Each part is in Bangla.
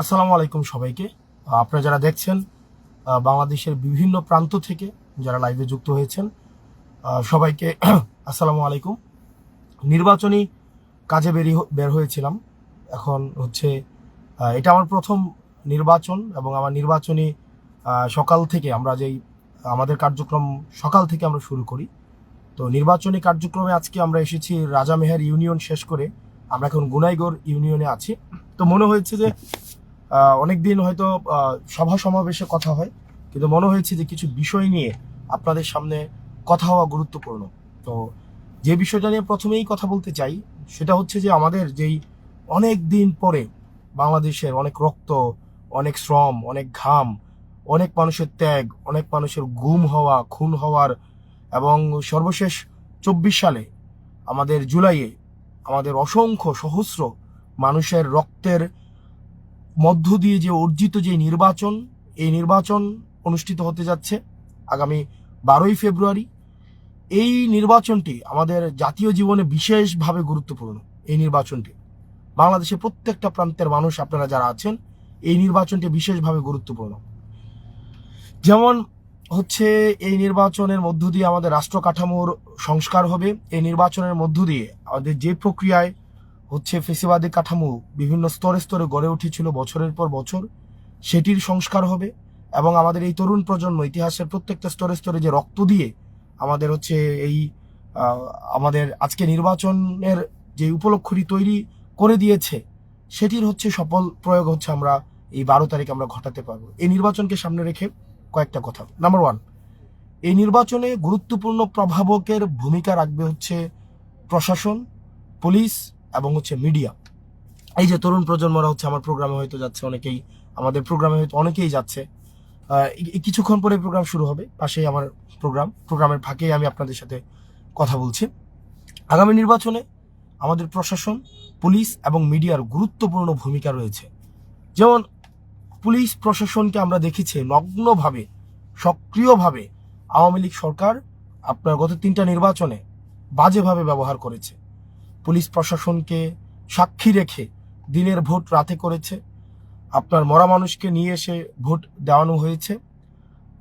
আসসালামু আলাইকুম সবাইকে। আপনারা যারা দেখছেন বাংলাদেশের বিভিন্ন প্রান্ত থেকে যারা লাইভে যুক্ত হয়েছেন সবাইকে আসসালামু আলাইকুম। নির্বাচনী কাজে বেরিয়ে বের হয়েছিলাম। এখন হচ্ছে এটা আমার প্রথম নির্বাচন এবং আমার নির্বাচনী সকাল থেকে আমরা যেই, আমাদের কার্যক্রম সকাল থেকে আমরা শুরু করি। তো নির্বাচনী কার্যক্রমে আজকে আমরা এসেছি রাজামেহের ইউনিয়ন শেষ করে। আমরা এখন গুনাইগড় ইউনিয়নে আছি। তো মনে হয়েছে যে আহ, অনেকদিন হয়তো সভা সমাবেশে কথা হয় কিন্তু মনে হয়েছে যে কিছু বিষয় নিয়ে আপনাদের সামনে কথা হওয়া গুরুত্বপূর্ণ। তো যে বিষয়টা নিয়ে প্রথমেই কথা বলতে চাই সেটা হচ্ছে যে আমাদের যেই অনেক দিন পরে বাংলাদেশের অনেক রক্ত অনেক শ্রম অনেক ঘাম অনেক মানুষের ত্যাগ অনেক মানুষের গুম হওয়া খুন হওয়ার এবং সর্বশেষ চব্বিশ সালে আমাদের জুলাইয়ে আমাদের অসংখ্য সহস্র মানুষের রক্তের মধ্য দিয়ে যে অর্জিত যে নির্বাচন, এই নির্বাচন অনুষ্ঠিত হতে যাচ্ছে আগামী বারোই ফেব্রুয়ারি। এই নির্বাচনটি আমাদের জাতীয় জীবনে বিশেষভাবে গুরুত্বপূর্ণ, এই নির্বাচনটি। বাংলাদেশের প্রত্যেকটা প্রান্তের মানুষ আপনারা যারা আছেন, এই নির্বাচনটি বিশেষভাবে গুরুত্বপূর্ণ। যেমন হচ্ছে এই নির্বাচনের মধ্য দিয়ে আমাদের রাষ্ট্র কাঠামোর সংস্কার হবে, এই নির্বাচনের মধ্য দিয়ে আমাদের যে প্রক্রিয়ায় হচ্ছে ফেসিবাদী কাঠামো বিভিন্ন স্তরে স্তরে গড়ে উঠেছিল বছরের পর বছর, সেটির সংস্কার হবে এবং আমাদের এই তরুণ প্রজন্ম ইতিহাসের প্রত্যেকটা স্তরে স্তরে যে রক্ত দিয়ে আমাদের হচ্ছে এই আমাদের আজকে নির্বাচনের যে উপলক্ষটি তৈরি করে দিয়েছে, সেটির হচ্ছে সফল প্রয়োগ হচ্ছে আমরা এই বারো তারিখ আমরা ঘটাতে পারব। এই নির্বাচনকে সামনে রেখে কয়েকটা কথা। নাম্বার ওয়ান এই নির্বাচনে গুরুত্বপূর্ণ প্রভাবকের ভূমিকা রাখবে হচ্ছে প্রশাসন, পুলিশ এবং হচ্ছে মিডিয়া এই যে তরুণ প্রজন্মরা হচ্ছে আমার প্রোগ্রামে হয়তো যাচ্ছে, অনেকেই আমাদের প্রোগ্রামে হয়তো অনেকেই যাচ্ছে। কিছুক্ষণ পরে প্রোগ্রাম শুরু হবে, পাশেই আমার প্রোগ্রাম প্রোগ্রামের ফাঁকেই আমি আপনাদের সাথে কথা বলছি। আগামী নির্বাচনে আমাদের প্রশাসন, পুলিশ এবং মিডিয়ার গুরুত্বপূর্ণ ভূমিকা রয়েছে। যেমন, পুলিশ প্রশাসনকে আমরা দেখেছি নগ্নভাবে, সক্রিয়ভাবে আওয়ামী লীগ সরকার আপনার গত তিনটা নির্বাচনে বাজেভাবে ব্যবহার করেছে। পুলিশ প্রশাসনকে সাক্ষী রেখে দিনের ভোট রাতে করেছে। আপনার মরা মানুষকে নিয়ে এসে ভোট দেওয়ানো হয়েছে।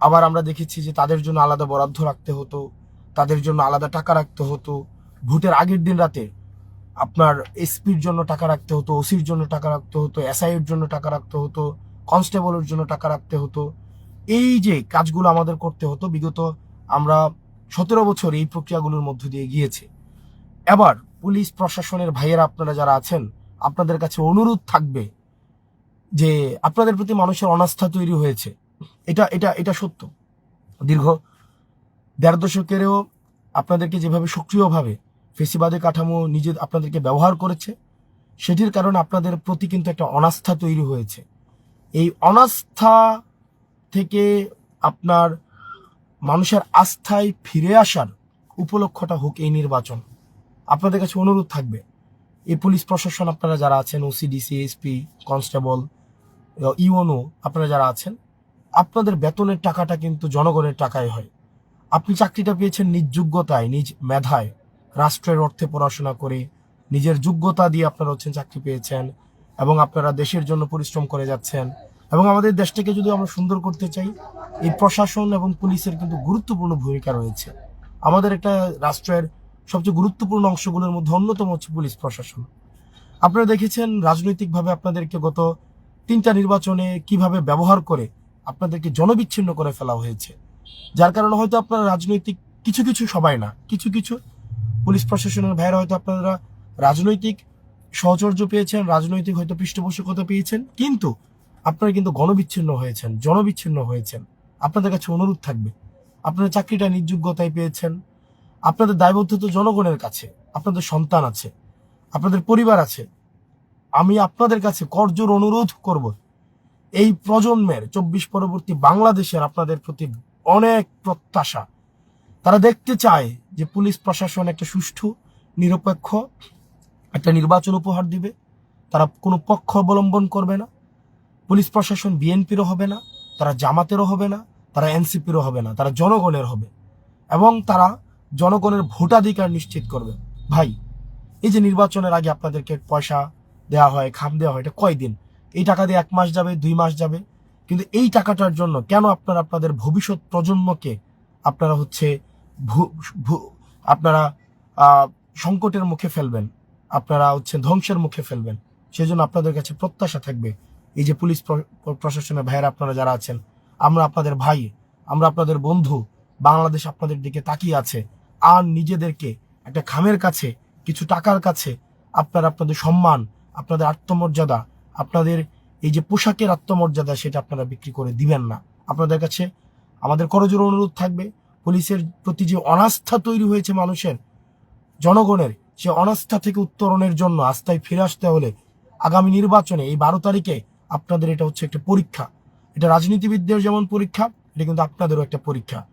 আবার আমরা দেখেছি যে তাদের জন্য আলাদা বরাদ্দ রাখতে হতো, তাদের জন্য আলাদা টাকা রাখতে হতো। ভোটের আগের দিন রাতে আপনার এসপির জন্য টাকা রাখতে হতো, ওসির জন্য টাকা রাখতে হতো এসআই এর জন্য টাকা রাখতে হতো, কনস্টেবলের জন্য টাকা রাখতে হতো। এই যে কাজগুলো আমাদের করতে হতো, বিগত আমরা সতেরো বছর এই প্রক্রিয়াগুলোর মধ্য দিয়ে গিয়েছি। এবার পুলিশ প্রশাসনের ভাইয়েরা আপনারা যারা আছেন, আপনাদের কাছে অনুরোধ থাকবে যে আপনাদের প্রতি মানুষের অনাস্থা তৈরি হয়েছে। এটা এটা এটা সত্য। দীর্ঘ দেড় দশকেরও আপনাদেরকে যেভাবে সক্রিয়ভাবে ফেসিবাদে কাঠামো নিজে আপনাদেরকে ব্যবহার করেছে, সেটির কারণে আপনাদের প্রতি কিন্তু একটা অনাস্থা তৈরি হয়েছে। এই অনাস্থা থেকে আপনার মানুষের আস্থায় ফিরে আসার উপলক্ষটা হোক এই নির্বাচন। আপনাদের কাছে অনুরোধ থাকবে, এই পুলিশ প্রশাসন আপনারা যারা আছেন ওসিডিসি এসপি কনস্টেবল ইউনো আপনারা যারা আছেন, আপনাদের বেতনের টাকাটা কিন্তু জনগণের টাকায় হয়। আপনি চাকরিটা পেয়েছেন নিজ যোগ্যতায়, নিজ মেধায়, রাষ্ট্রের অর্থে পড়াশোনা করে, নিজের যোগ্যতা দিয়ে আপনারা হচ্ছেন চাকরি পেয়েছেন, এবং আপনারা দেশের জন্য পরিশ্রম করে যাচ্ছেন, এবং আমাদের দেশটাকে যদি আমরা সুন্দর করতে চাই, এই প্রশাসন এবং পুলিশের কিন্তু গুরুত্বপূর্ণ ভূমিকা রয়েছে। আমাদের একটা রাষ্ট্রের সবচেয়ে গুরুত্বপূর্ণ অংশগুলোর মধ্যে অন্যতম হচ্ছে পুলিশ প্রশাসন। আপনারা দেখেছেন রাজনৈতিকভাবে আপনাদেরকে গত তিনটা নির্বাচনে কীভাবে ব্যবহার করে আপনাদেরকে জনবিচ্ছিন্ন করে ফেলা হয়েছে। যার কারণে হয়তো আপনারা রাজনৈতিক কিছু কিছু সবাই না, কিছু কিছু পুলিশ প্রশাসনের ভাইরা হয়তো আপনারা রাজনৈতিক সহচর্য পেয়েছেন, রাজনৈতিক হয়তো পৃষ্ঠপোষকতা পেয়েছেন, কিন্তু আপনারা কিন্তু গণবিচ্ছিন্ন হয়েছেন, জনবিচ্ছিন্ন হয়েছেন। আপনাদের কাছে অনুরোধ থাকবে, আপনারা চাকরিটা নির্যোগ্যতায় পেয়েছেন আপনাদের দায়বদ্ধতা জনগণের কাছে, আপনাদের সন্তান আছে, আপনাদের পরিবার আছে। আমি আপনাদের কাছে করজোর অনুরোধ করব। এই প্রজন্মের চব্বিশ পরবর্তী বাংলাদেশের আপনাদের প্রতি অনেক প্রত্যাশা। তারা দেখতে চায় যে পুলিশ প্রশাসন একটা সুষ্ঠু, নিরপেক্ষ একটা নির্বাচন উপহার দিবে। তারা কোনো পক্ষ অবলম্বন করবে না। পুলিশ প্রশাসন বিএনপিরও হবে না, তারা জামাতেরও হবে না, তারা এনসিপিরও হবে না, তারা জনগণের হবে। এবং তারা জনগণের ভোটাধিকার নিশ্চিত করবে। ভাই, এই যে নির্বাচনের আগে আপনাদেরকে পয়সা দেওয়া হয়, খাম দেওয়া হয়, এটা কয়দিন? এই টাকা দিয়ে এক মাস যাবে, দুই মাস যাবে। কিন্তু এই টাকাটার জন্য কেন আপনারা আপনাদের ভবিষ্যৎ প্রজন্মকে আপনারা হচ্ছে আপনারা সংকটের মুখে ফেলবেন, আপনারা হচ্ছে ধ্বংসের মুখে ফেলবেন? সেই জন্য আপনাদের কাছে প্রত্যাশা থাকবে, এই যে পুলিশ প্র- প্রশাসনের ভাইয়েরা আপনারা যারা আছেন, আমরা আপনাদের ভাই, আমরা আপনাদের বন্ধু, বাংলাদেশ আপনাদের দিকে তাকিয়ে আছে আর নিজেদেরকে একটা খামের কাছে, কিছু টাকার কাছে আপনার আপনাদের সম্মান, আপনাদের আত্মমর্যাদা, আপনাদের এই যে পোশাকের আত্মমর্যাদা সেটা আপনারা বিক্রি করে দিবেন না। আপনাদের কাছে আমাদের করজোর অনুরোধ থাকবে, পুলিশের প্রতি যে অনাস্থা তৈরি হয়েছে মানুষের, জনগণের সে অনাস্থা থেকে উত্তরণের জন্য আস্থায় ফিরে আসতে হলে আগামী নির্বাচনে এই বারো তারিখে আপনাদের এটা হচ্ছে একটা পরীক্ষা। এটা রাজনীতিবিদদের যেমন পরীক্ষা, এটা কিন্তু আপনাদেরও একটা পরীক্ষা।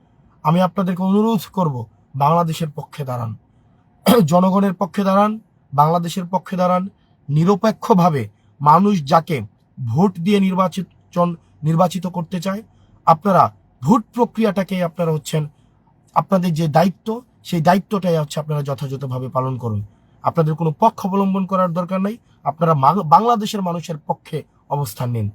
আমি আপনাদেরকে অনুরোধ করব বাংলাদেশের পক্ষে দাঁড়ান। জনগণের পক্ষে দাঁড়ান, বাংলাদেশের পক্ষে দাঁড়ান, নিরপেক্ষভাবে মানুষ যাকে ভোট দিয়ে নির্বাচিত নির্বাচিত করতে চায়, আপনারা ভোট প্রক্রিয়াটাকে আপনারা হচ্ছেন আপনাদের যে দায়িত্ব, সেই দায়িত্বটাই হচ্ছে আপনারা যথাযথভাবে পালন করুন। আপনাদের কোনো পক্ষ অবলম্বন করার দরকার নেই, আপনারা বাংলাদেশের মানুষের পক্ষে অবস্থান নিন।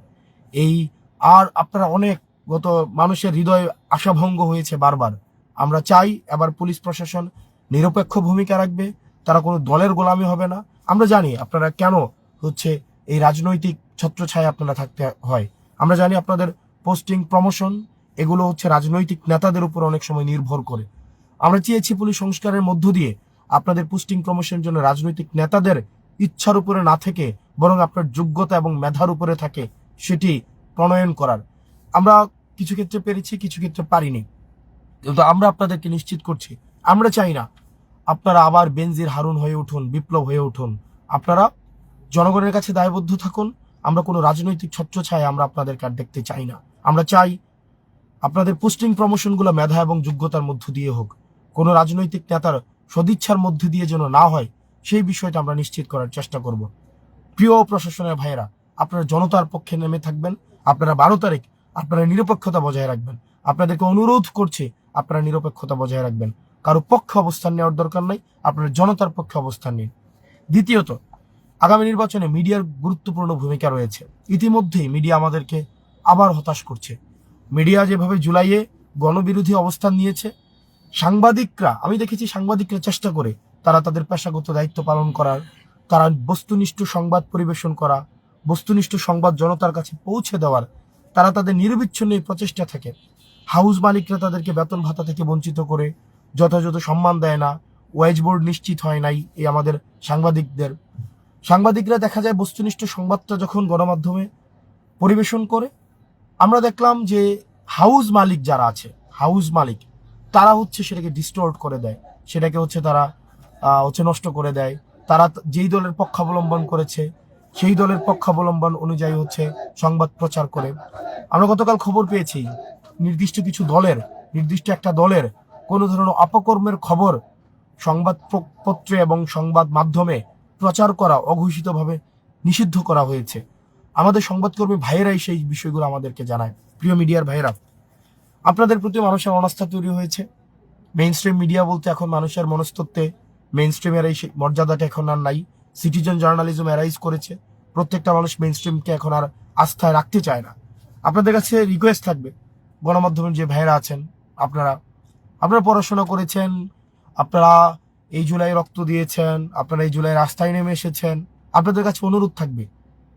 এই আর আপনারা অনেক গত মানুষের হৃদয়ে আশাভঙ্গ হয়েছে বারবার। আমরা চাই এবার পুলিশ প্রশাসন নিরপেক্ষ ভূমিকা রাখবে, তারা কোনো দলের গোলামি হবে না। আমরা জানি আপনারা কেন হচ্ছে এই রাজনৈতিক ছত্রছায়া আপনারা থাকতে হয়। আমরা জানি আপনাদের পোস্টিং প্রমোশন এগুলো হচ্ছে রাজনৈতিক নেতাদের উপর অনেক সময় নির্ভর করে। আমরা চেয়েছি পুলিশ সংস্কারের মধ্য দিয়ে আপনাদের পোস্টিং প্রমোশনের জন্য রাজনৈতিক নেতাদের ইচ্ছার উপরে না থেকে বরং আপনার যোগ্যতা এবং মেধার উপরে থাকে, সেটি প্রণয়ন করার। আমরা কিছু ক্ষেত্রে পেরেছি, কিছু ক্ষেত্রে পারিনি। কিন্তু আমরা আপনাদেরকে নিশ্চিত করছি, আমরা চাই না আপনারা আবার বেনজির হারুন হয়ে উঠুন, বিপ্লব হয়ে উঠুন। আপনারা জনগণের কাছে দায়বদ্ধ থাকুন, আমরা কোনো রাজনৈতিক ছত্রছায়া আমরা আপনাদেরকে আর দেখতে চাই না। আমরা চাই আপনাদের পোস্টিং প্রমোশনগুলো মেধা এবং যোগ্যতার মধ্য দিয়ে হোক। কোনো রাজনৈতিক নেতার সদিচ্ছার মধ্য দিয়ে যেন না হয়, সেই বিষয়টা আমরা নিশ্চিত করার চেষ্টা করব। প্রিয় প্রশাসনের ভাইয়েরা, আপনারা জনতার পক্ষে নেমে থাকবেন, আপনারা বারো তারিখ আপনারা নিরপেক্ষতা বজায় রাখবেন। আপনাদেরকে অনুরোধ করছি আপনারা নিরপেক্ষতা বজায় রাখবেন। কারও পক্ষে অবস্থান নেওয়ার দরকার নাই, আপনারা জনতার পক্ষে অবস্থান নিন। দ্বিতীয়ত, আগামী নির্বাচনে মিডিয়ার গুরুত্বপূর্ণ ভূমিকা রয়েছে। ইতিমধ্যেই মিডিয়া আমাদেরকে আবার হতাশ করছে। মিডিয়া যেভাবে জুলাইয়ে গণবিরোধী অবস্থান নিয়েছে, সাংবাদিকরা, আমি দেখেছি সাংবাদিকরা চেষ্টা করে তারা তাদের পেশাগত দায়িত্ব পালন করার, তারা বস্তুনিষ্ঠ সংবাদ পরিবেশন করা, বস্তুনিষ্ঠ সংবাদ জনতার কাছে পৌঁছে দেওয়ার, তারা তাদের নিরবিচ্ছিন্ন প্রচেষ্টা থাকে হাউস মালিকরা তাদেরকে বেতন ভাতা থেকে বঞ্চিত করে যথাযথ সম্মান দেয় না ওয়েজ বোর্ড নিশ্চিত হয় নাই এই আমাদের সাংবাদিকদের। সাংবাদিকরা দেখা যায় বস্তুনিষ্ঠ সংবাদটা যখন গণমাধ্যমে পরিবেশন করে, আমরা দেখলাম যে হাউস মালিক যারা আছে, হাউস মালিক, তারা হচ্ছে সেটাকে ডিস্টোর্ট করে দেয়। সেটাকে হচ্ছে তারা হচ্ছে নষ্ট করে দেয়। তারা যেই দলের পক্ষাবলম্বন করেছে, সেই দলের পক্ষাবলম্বন অনুযায়ী হচ্ছে সংবাদ প্রচার করে। আমরা গতকাল খবর পেয়েছি নির্দিষ্ট কিছু দলের, নির্দিষ্ট একটা দলের কোনো ধরনের অপকর্মের খবর সংবাদপত্রে এবং সংবাদ মাধ্যমে প্রচার করা অঘোষিতভাবে নিষিদ্ধ করা হয়েছে। আমাদের সংবাদকর্মী ভাইয়েরাই সেই বিষয়গুলো আমাদেরকে জানায়। প্রিয় মিডিয়ার ভাইয়েরা, আপনাদের প্রতি মানুষের অনাস্থা তৈরি হয়েছে। মেইন স্ট্রিম মিডিয়া বলতে এখন মানুষের মনস্তত্ত্বে মেইন স্ট্রিমের এই মর্যাদাটা এখন আর নাই। সিটিজেন জার্নালিজম অ্যারাইজ করেছে। প্রত্যেকটা মানুষ মেইন স্ট্রিমকে এখন আর আস্থায় রাখতে চায় না। আপনাদের কাছে রিকোয়েস্ট থাকবে গণমাধ্যমের যে ভাইয়েরা আছেন, আপনারা আপনারা পড়াশোনা করেছেন, আপনারা এই জুলাই রক্ত দিয়েছেন, আপনারা এই জুলাই রাস্তায় নেমে এসেছেন, আপনাদের কাছে অনুরোধ থাকবে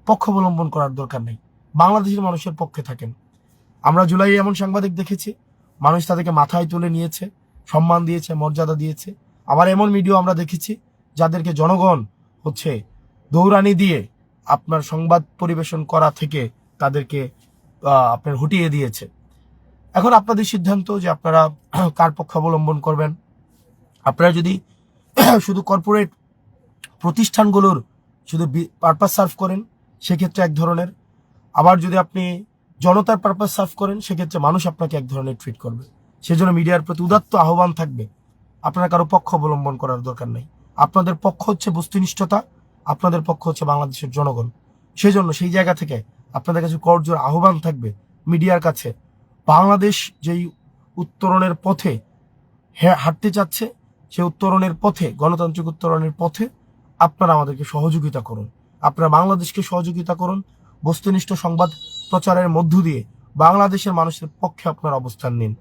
পক্ষ অবলম্বন করার দরকার নেই। বাংলাদেশের মানুষের পক্ষে থাকেন। আমরা জুলাই এমন সাংবাদিক দেখেছি, মানুষ তাদেরকে মাথায় তুলে নিয়েছে, সম্মান দিয়েছে, মর্যাদা দিয়েছে। আবার এমন মিডিয়া আমরা দেখেছি, যাদেরকে জনগণ হচ্ছে দৌড়ানি দিয়ে আপনার সংবাদ পরিবেশন করা থেকে তাদেরকে আপনার হটিয়ে দিয়েছে। এখন আপনাদের সিদ্ধান্ত যে আপনারা কার পক্ষ অবলম্বন করবেন। আপনারা যদি শুধু কর্পোরেট প্রতিষ্ঠানগুলোর শুধু পারপাস সার্ভ করেন, সেক্ষেত্রে এক ধরনের। আবার যদি আপনি জনতার পারপাস সার্ভ করেন, সেক্ষেত্রে মানুষ আপনাকে এক ধরনের ট্রিট করবে। সেজন্য মিডিয়ার প্রতি উদাত্ত আহ্বান থাকবে। আপনার কারও পক্ষ অবলম্বন করার দরকার নেই। আপনাদের পক্ষ হচ্ছে বস্তুনিষ্ঠতা, আপনাদের পক্ষ হচ্ছে বাংলাদেশের জনগণ। সেই জন্য সেই জায়গা থেকে আপনাদের কাছে করজোর আহ্বান থাকবে মিডিয়ার কাছে। বাংলাদেশ যেই উত্তরণের পথে হাঁটতে চাচ্ছে সে উত্তরণের পথে, গণতান্ত্রিক উত্তরণের পথে আপনারা আমাদেরকে সহযোগিতা করুন। আপনারা বাংলাদেশকে সহযোগিতা করুন। বস্তুনিষ্ঠ সংবাদ প্রচারের মধ্য দিয়ে বাংলাদেশের মানুষের পক্ষে আপনার অবস্থান নিন।